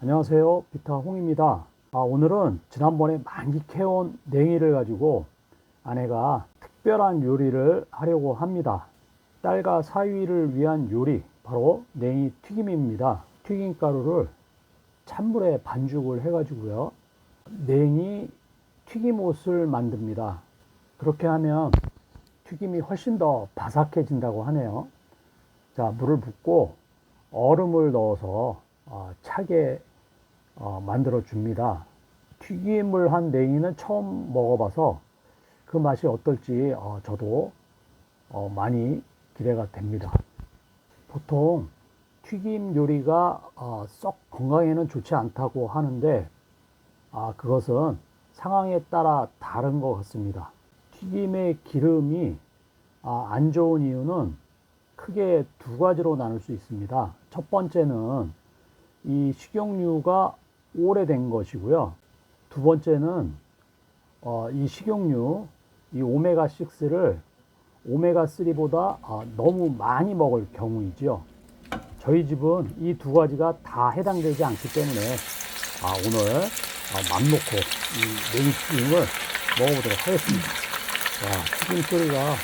안녕하세요. 비타 홍입니다. 아, 오늘은 지난번에 만끽해온 냉이를 가지고 아내가 특별한 요리를 하려고 합니다. 딸과 사위를 위한 요리, 바로 냉이 튀김입니다. 튀김가루를 찬물에 반죽을 해 가지고요. 냉이 튀김옷을 만듭니다. 그렇게 하면 튀김이 훨씬 더 바삭해진다고 하네요. 자, 물을 붓고 얼음을 넣어서 어, 차게 어, 만들어 줍니다. 튀김을 한 냉이는 처음 먹어봐서 그 맛이 어떨지 어, 저도 어, 많이 기대가 됩니다. 보통 튀김 요리가 어, 썩 건강에는 좋지 않다고 하는데 아, 그것은 상황에 따라 다른 것 같습니다. 튀김의 기름이 아, 안 좋은 이유는 크게 두 가지로 나눌 수 있습니다. 첫 번째는 이 식용유가 오래된 것이고요. 두 번째는 어, 이 식용유, 이 오메가 6를 오메가 3보다 어, 너무 많이 먹을 경우이죠. 저희 집은 이 두 가지가 다 해당되지 않기 때문에 아, 오늘 어, 맘 놓고 이 냉이튀김을 먹어보도록 하겠습니다. 와, 튀김 소리가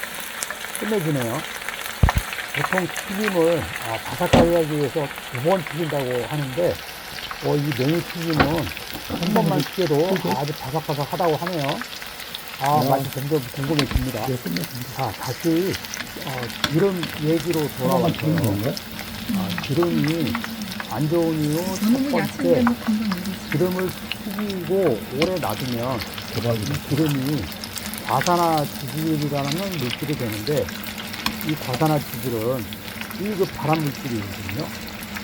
끝내주네요. 보통 튀김을 아, 바삭하게 하기 위해서 두 번 튀긴다고 하는데 어, 이 냉이 튀김은 한 번만 튀겨도 아주 바삭바삭하다고 하네요. 아, 맛이 점점 궁금해집니다. 자, 다시 어, 기름 얘기로 돌아왔어요. 아, 기름이 안 좋은 이유 첫 야채 번째 익었어. 기름을 튀기고 오래 놔두면 이 기름이 과산화지질이라는 물질이 되는데 이 과산화지질은 1급 발암 물질이거든요.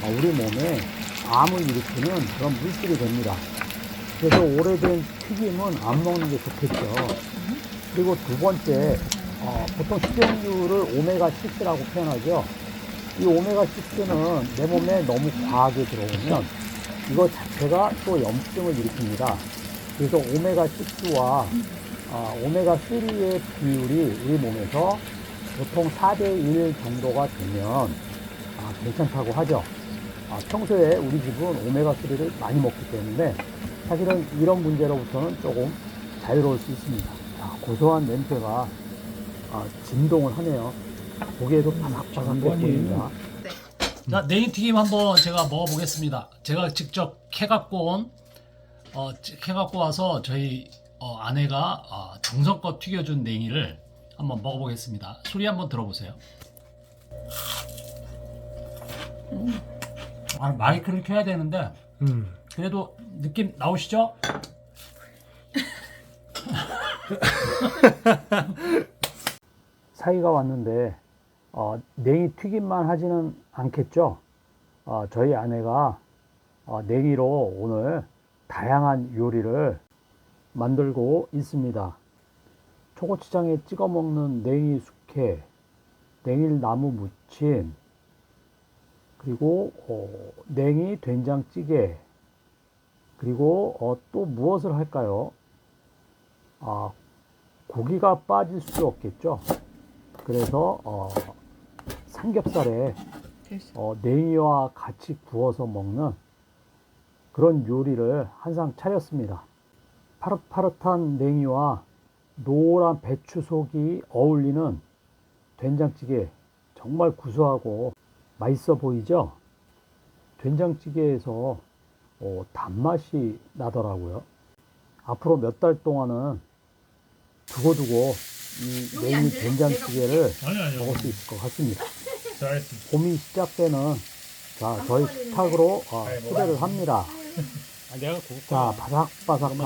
아, 우리 몸에 암을 일으키는 그런 물질이 됩니다. 그래서 오래된 튀김은 안 먹는 게 좋겠죠. 그리고 두 번째, 어, 보통 식용유를 오메가6라고 표현하죠. 이 오메가6는 내 몸에 너무 과하게 들어오면 이거 자체가 또 염증을 일으킵니다. 그래서 오메가6와 아, 오메가3의 비율이 우리 몸에서 보통 4대1 정도가 되면 아, 괜찮다고 하죠. 아, 평소에 우리 집은 오메가3를 많이 먹기 때문에 사실은 이런 문제로부터는 조금 자유로울 수 있습니다. 아, 고소한 냄새가 아, 진동을 하네요. 보기에도 바삭바삭해 보입니다. 자, 냉이튀김 한번 제가 먹어보겠습니다. 제가 직접 캐갖고 온, 어, 캐갖고 와서 저희 어, 아내가 어, 정성껏 튀겨준 냉이를 한번 먹어보겠습니다. 소리 한번 들어보세요. 아, 마이크를 켜야 되는데 그래도 느낌 나오시죠? 사이가 왔는데 어, 냉이 튀김만 하지는 않겠죠. 어, 저희 아내가 어, 냉이로 오늘 다양한 요리를 만들고 있습니다. 초고추장에 찍어 먹는 냉이 숙회, 냉이나무 무침, 그리고 어, 냉이 된장찌개, 그리고 어, 또 무엇을 할까요? 아, 고기가 빠질 수 없겠죠. 그래서 어, 삼겹살에 됐어. 어, 냉이와 같이 구워서 먹는 그런 요리를 한 상 차렸습니다. 파릇파릇한 냉이와 노란 배추 속이 어울리는 된장찌개 정말 구수하고 맛있어 보이죠? 된장찌개에서 어, 단맛이 나더라고요. 앞으로 몇 달 동안은 두고두고 이 냉이 된장찌개를 아니 아니요. 먹을 수 있을 것 같습니다. 잘했습니다. 봄이 시작되는 자 저희 식탁으로 어, 초대를 합니다. 아, 내가 자 바삭바삭한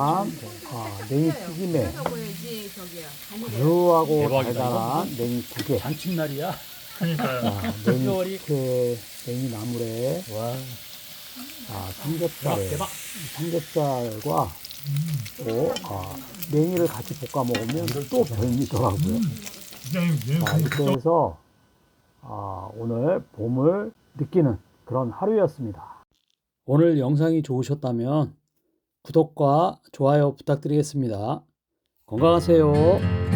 아, 냉이 튀김에 먹어야지 저기야. 그하고 대박이다, 달달한 냉이 두개 잔칫날이야. 자, 냉이 숙회, 냉이 나물에 와. 아, 삼겹살에 대박. 삼겹살과 또 아, 냉이를 같이 볶아 먹으면 또 별미더라고요. 자, 이렇게 해서 아, 오늘 봄을 느끼는 그런 하루였습니다. 오늘 영상이 좋으셨다면 구독과 좋아요 부탁드리겠습니다. 건강하세요.